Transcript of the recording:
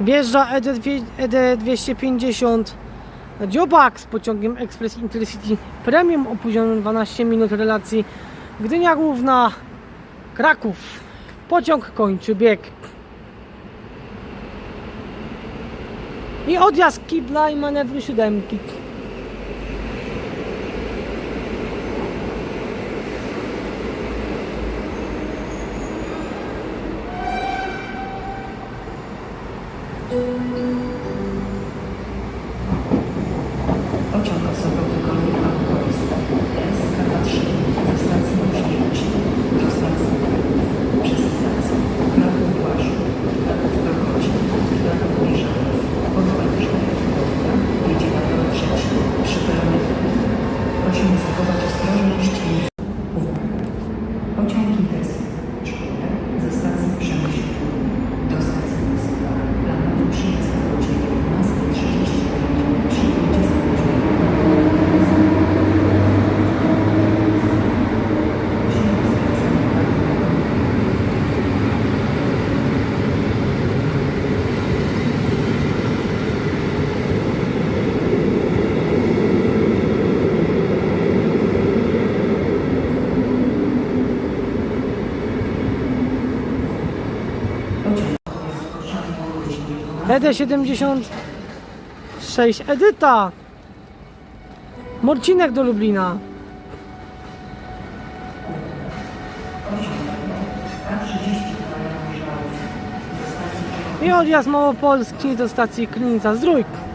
Wjeżdża E ED, ED250 Dziobak z pociągiem Express Intercity Premium opóźnionym 12 minut relacji Gdynia Główna Kraków. Pociąg kończy bieg. I odjazd kibla i manewry siódemki. Pociąg ED76 Edyta. Morcinek do Lublina. I odjazd Małopolski do stacji Krynica Zdrójk.